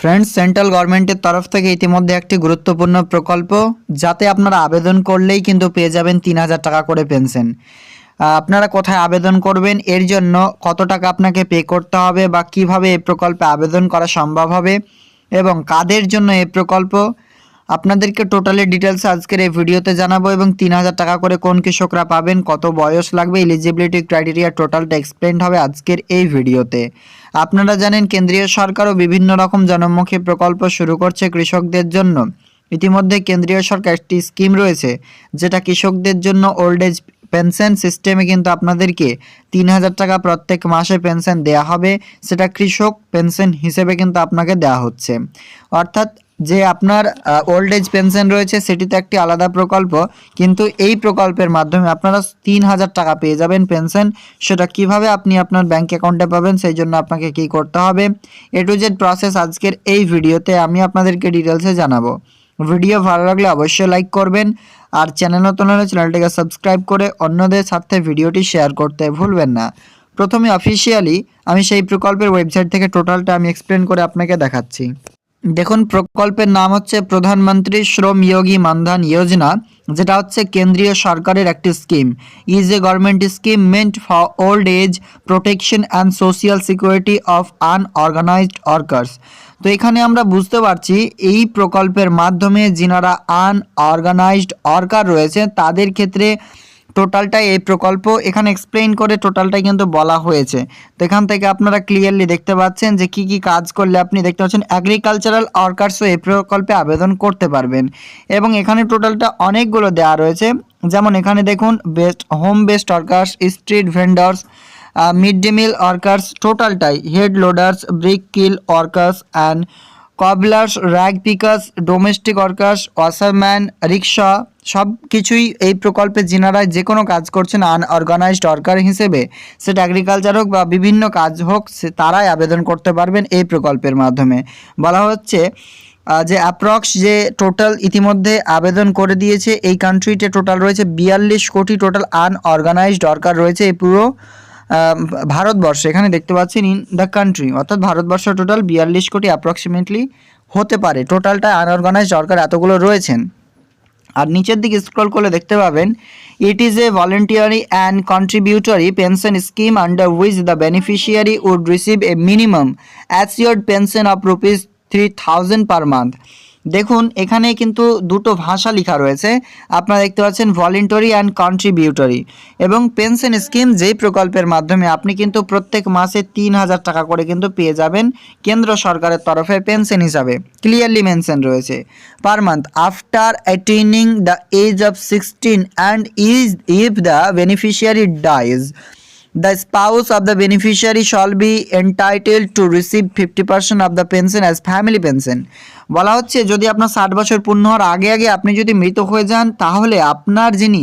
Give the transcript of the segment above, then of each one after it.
Friends central গভর্নমেন্টের তরফ থেকে ইতিমধ্যে একটি গুরুত্বপূর্ণ প্রকল্প, যাতে আপনারা আবেদন করলেই কিন্তু পেয়ে যাবেন তিন হাজার টাকা করে পেনশন। আপনারা কোথায় আবেদন করবেন, এর জন্য কত টাকা আপনাকে পে করতে হবে বা কীভাবে এই প্রকল্পে আবেদন করা সম্ভব হবে এবং কাদের জন্য এই প্রকল্প আপনাদেরকে টোটালি ডিটেলস আজকের এই ভিডিওতে জানাব এবং তিন হাজার টাকা করে কোন কৃষকরা পাবেন, কত বয়স লাগবে এলিজিবিলিটি ক্রাইটেরিয়া টোটালটা এক্সপ্লেন হবে আজকের এই ভিডিওতে। আপনারা জানেন, কেন্দ্রীয় সরকারও বিভিন্ন রকম জনমুখী প্রকল্প শুরু করছে কৃষকদের জন্য। ইতিমধ্যে কেন্দ্রীয় সরকার একটি স্কিম রয়েছে, যেটা কৃষকদের জন্য ওল্ড এজ পেনশন সিস্টেমে কিন্তু আপনাদেরকে তিন হাজার টাকা প্রত্যেক মাসে পেনশন দেয়া হবে। সেটা কৃষক পেনশন হিসেবে কিন্তু আপনাকে দেওয়া হচ্ছে। অর্থাৎ যে আপনার ওল্ড এজ পেনশন রয়েছে সেটি তো একটি আলাদা প্রকল্প, কিন্তু এই প্রকল্পের মাধ্যমে আপনারা তিন হাজার টাকা পেয়ে যাবেন পেনশন সেটা কীভাবে আপনি আপনার ব্যাঙ্ক অ্যাকাউন্টে পাবেন, সেই জন্য আপনাকে কি করতে হবে? এ টু জেড প্রসেস আজকের এই ভিডিওতে আমি আপনাদেরকে ডিটেলসে জানাব। ভিডিও ভালো লাগলে অবশ্যই লাইক করবেন, আর চ্যানেল নতুন হলে চ্যানেলটিকে সাবস্ক্রাইব করে অন্যদের সাথে ভিডিওটি শেয়ার করতে ভুলবেন না। প্রথমে অফিসিয়ালি আমি সেই প্রকল্পের ওয়েবসাইট থেকে টোটালটা আমি এক্সপ্লেন করে আপনাকে দেখাচ্ছি। দেখুন, প্রকল্পের নাম হচ্ছে প্রধানমন্ত্রী শ্রম যোগী মানধান যোজনা, যেটা হচ্ছে কেন্দ্রীয় সরকারের একটি scheme. Is a government scheme meant for old age protection and social security of unorganised workers তো এখানে আমরা বুঝতে পারছি, এই প্রকল্পের মাধ্যমে যিনারা আনঅর্গানাইজড ওয়ার্কার রয়েছে, তাদের ক্ষেত্রে টোটালটাই এই প্রকল্প। এখানে এক্সপ্লেইন করে টোটালটাই কিন্তু বলা হয়েছে। তো এখান থেকে আপনারা ক্লিয়ারলি দেখতে পাচ্ছেন যে কি কি কাজ করলে আপনি দেখতে পাচ্ছেন অ্যাগ্রিকালচারাল ওয়ার্কার্সও এই প্রকল্পে আবেদন করতে পারবেন। এবং এখানে টোটালটা অনেকগুলো দেওয়া রয়েছে। যেমন এখানে দেখুন based home based workers street vendors mid day meal workers টোটালটাই head loaders brick kiln workers and cobblers rag pickers domestic workers washerman rickshaw সব কিছুই এই প্রকল্পে যিনারা যে কোনো কাজ করছেন আনঅর্গানাইজড ওয়ার্কার হিসেবে, সেটা অ্যাগ্রিকালচার হোক বা বিভিন্ন কাজ হোক, সে তারাই আবেদন করতে পারবেন এই প্রকল্পের মাধ্যমে। বলা হচ্ছে যে অ্যাপ্রক্স যে টোটাল ইতিমধ্যে আবেদন করে দিয়েছে, এই কান্ট্রিতে টোটাল রয়েছে বিয়াল্লিশ কোটি টোটাল আনঅর্গানাইজড ওয়ার্কার রয়েছে এই পুরো ভারতবর্ষে, এখানে দেখতে পাচ্ছেন ইন দ্য কান্ট্রি অর্থাৎ ভারতবর্ষ টোটাল বিয়াল্লিশ কোটি অ্যাপ্রক্সিমেটলি হতে পারে। টোটালটা আনঅর্গানাইজড সরকার এতগুলো রয়েছেন। আর নিচের দিকে স্ক্রল করলে দেখতে পাবেন it is a voluntary and contributory pension scheme under which the beneficiary would receive a minimum assured pension of rupees three thousand per month দেখুন, এখানে কিন্তু দুটো ভাষা লেখা রয়েছে। আপনারা দেখতে পাচ্ছেন ভলেন্টারি অ্যান্ড কন্ট্রিবিউটরি এবং পেনশন স্কিম যেই প্রকল্পের মাধ্যমে আপনি কিন্তু প্রত্যেক মাসে তিন হাজার টাকা করে কিন্তু পেয়ে যাবেন কেন্দ্র সরকারের তরফে পেনশন হিসাবে। ক্লিয়ারলি মেনশন রয়েছে। Per month after attaining the age of sixteen and is if the beneficiary dies The spouse of the beneficiary shall be entitled to receive 50% of the pension as family pension. বলা হচ্ছে, যদি আপনার ষাট বছর পূর্ণ হওয়ার আগে আগে আপনি যদি মৃত হয়ে যান, তাহলে আপনার যিনি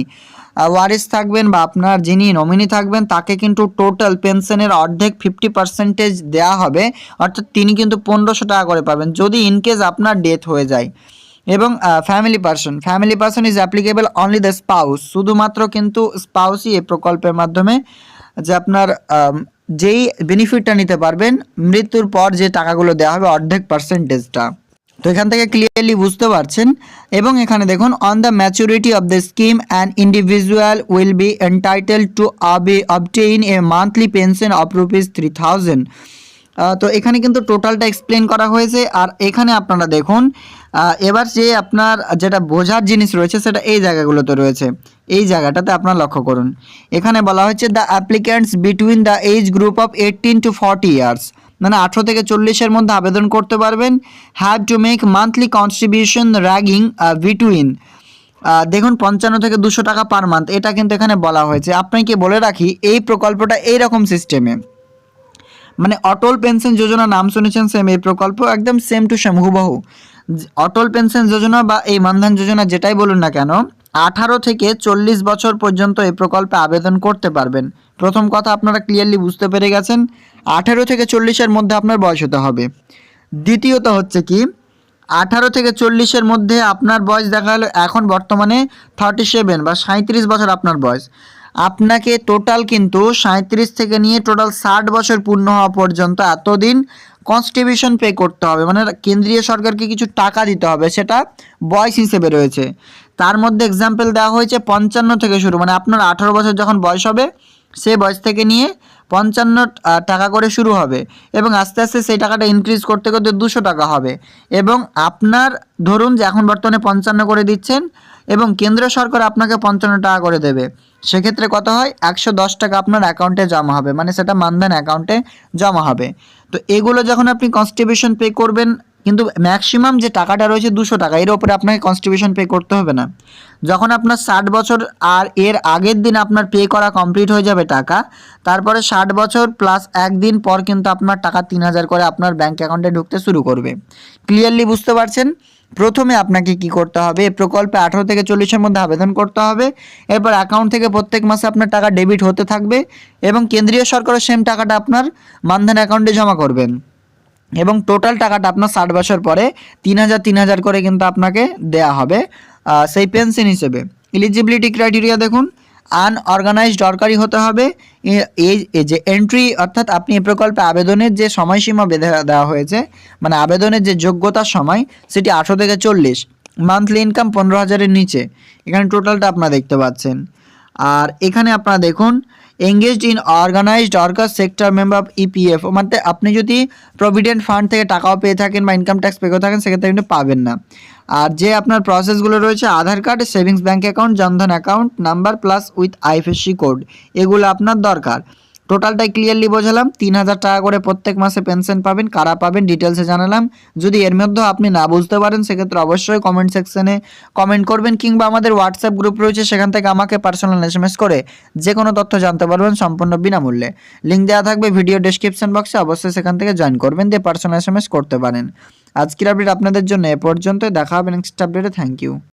ওয়ারিস থাকবেন বা আপনার যিনি নমিনি থাকবেন, তাকে কিন্তু টোটাল পেনশনের অর্ধেক ফিফটি পার্সেন্টেজ দেওয়া হবে। অর্থাৎ তিনি কিন্তু পনেরোশো টাকা করে পাবেন, যদি ইনকেস আপনার ডেথ হয়ে যায়। এবং family person family person is applicable only the spouse শুধুমাত্র কিন্তু স্পাউসই এই প্রকল্পের মাধ্যমে যে আপনার যেই বেনিফিটটা নিতে পারবেন, মৃত্যুর পর যে টাকাগুলো দেওয়া হবে অর্ধেক পার্সেন্টেজটা তো এখান থেকে ক্লিয়ারলি বুঝতে পারছেন। এবং এখানে দেখুন on the maturity of the scheme and individual will be entitle to আবি obtain a monthly pension of rupees three thousand তো এখানে কিন্তু টোটালটা এক্সপ্লেন করা হয়েছে, আর এখানে আপনারা দেখুন এবার যে আপনার যেটা বোঝার জিনিস রয়েছে সেটা এই জায়গাগুলোতে রয়েছে। এই জায়গাটাতে আপনারা লক্ষ্য করুন। এখানে বলা হচ্ছে the applicants between the age group of eighteen to forty years মানে আঠেরো থেকে চল্লিশের মধ্যে আবেদন করতে পারবেন have to make monthly contribution ragging between দেখুন পঞ্চান্ন থেকে দুশো টাকা পার মান্থ এটা কিন্তু এখানে বলা হয়েছে। আপনাকে বলে রাখি, এই প্রকল্পটা এইরকম সিস্টেমে মানে অটল পেনশন যোজনা নাম শুনেছেন সেম, এই প্রকল্প একদম সেম টু সেম, হুবহু। অটল পেনশন যোজনা বা এই মানধন যোজনা যেটাই বলুন না কেন, আঠারো থেকে চল্লিশ বছর পর্যন্ত এই প্রকল্পে আবেদন করতে পারবেন। প্রথম কথা আপনারা ক্লিয়ারলি বুঝতে পেরে গেছেন, আঠারো থেকে চল্লিশের মধ্যে আপনার বয়স হতে হবে। দ্বিতীয়ত হচ্ছে কি, আঠারো থেকে চল্লিশের মধ্যে আপনার বয়স দেখা গেলো এখন বর্তমানে থার্টি সেভেন বা সাঁত্রিশ বছর আপনার বয়স। আপনাকে টোটাল কিন্তু সাঁত্রিশ থেকে নিয়ে টোটাল ষাট বছর পূর্ণ হওয়া পর্যন্ত এতদিন কনস্ট্রিবিউশন পে করতে হবে। মানে কেন্দ্রীয় সরকারকে কিছু টাকা দিতে হবে, সেটা বয়স হিসেবে রয়েছে। তার মধ্যে এক্সাম্পল দেওয়া হয়েছে পঞ্চান্ন থেকে শুরু। মানে আপনার আঠারো বছর যখন বয়স হবে সে বয়স থেকে নিয়ে পঞ্চান্ন টাকা করে শুরু হবে এবং আস্তে আস্তে সেই টাকাটা ইনক্রিজ করতে করতে দুশো টাকা হবে। এবং আপনার, ধরুন যে এখন বর্তমানে পঞ্চান্ন করে দিচ্ছেন এবং কেন্দ্র সরকার আপনাকে পঞ্চান্ন টাকা করে দেবে। সেক্ষেত্রে কত হয়? একশো দশ টাকা আপনার অ্যাকাউন্টে জমা হবে। মানে সেটা মানধন অ্যাকাউন্টে জমা হবে। তো এগুলো যখন আপনি কনস্ট্রিবিউশন পে করবেন, কিন্তু ম্যাক্সিমাম যে টাকাটা রয়েছে দুশো টাকা, এর ওপরে আপনাকে কনস্ট্রিবিউশন পে করতে হবে না। যখন আপনার ষাট বছর আর এর আগের দিন আপনার পে করা কমপ্লিট হয়ে যাবে টাকা, তারপরে ষাট বছর প্লাস একদিন পর কিন্তু আপনার টাকা তিন হাজার করে আপনার ব্যাঙ্ক অ্যাকাউন্টে ঢুকতে শুরু করবে। ক্লিয়ারলি বুঝতে পারছেন? প্রথমে আপনাকে কি করতে হবে? প্রকল্পে আঠারো থেকে চল্লিশের মধ্যে আবেদন করতে হবে। এরপর অ্যাকাউন্ট থেকে প্রত্যেক মাসে আপনার টাকা ডেবিট হতে থাকবে এবং কেন্দ্রীয় সরকারের সেম টাকাটা আপনার মানধন অ্যাকাউন্টে জমা করবেন। এবং টোটাল টাকাটা আপনার ষাট বছর পরে তিন হাজার তিন হাজার করে কিন্তু আপনাকে দেয়া হবে সেই পেনশন হিসেবে। এলিজিবিলিটি ক্রাইটেরিয়া দেখুন। আনঅর্গানাইজড দরকারি হতে হবে। এই যে এন্ট্রি অর্থাৎ আপনি এই প্রকল্পে আবেদনের যে সময়সীমা বেঁধে দেওয়া হয়েছে মানে আবেদনের যে যোগ্যতার সময়, সেটি আঠেরো থেকে চল্লিশ। মান্থলি ইনকাম পনেরো হাজারের নিচে। এখানে টোটালটা আপনারা দেখতে পাচ্ছেন। আর এখানে আপনারা দেখুন engaged in organised worker sector member EPF মানে আপনি যদি প্রভিডেন্ট ফান্ড থেকে টাকাও পেয়ে থাকেন বা ইনকাম ট্যাক্স পে থাকেন, সেক্ষেত্রে কিন্তু পাবেন না। আর যে আপনার প্রসেসগুলো রয়েছে, Aadhaar card savings bank account Jandhan account number plus with IFSC code এগুলো আপনার দরকার। টোটালটাই ক্লিয়ারলি বোঝালাম, তিন হাজার টাকা করে প্রত্যেক মাসে পেনশন পাবেন, কারা পাবেন ডিটেলসে জানালাম। যদি এর মধ্যেও আপনি না বুঝতে পারেন, সেক্ষেত্রে অবশ্যই কমেন্ট সেকশনে কমেন্ট করবেন, কিংবা আমাদের হোয়াটসঅ্যাপ গ্রুপ রয়েছে, সেখান থেকে আমাকে পার্সোনাল এসএমএস করে যে কোনো তথ্য জানতে পারবেন সম্পূর্ণ বিনামূল্যে। লিঙ্ক দেওয়া থাকবে ভিডিও ডেসক্রিপশন বক্সে অবশ্যই সেখান থেকে জয়েন করবেন, দিয়ে পার্সোনাল এসএমএস করতে পারেন। আজকের আপডেট আপনাদের জন্য এ পর্যন্ত দেখা হবে নেক্সট আপডেটে থ্যাংক ইউ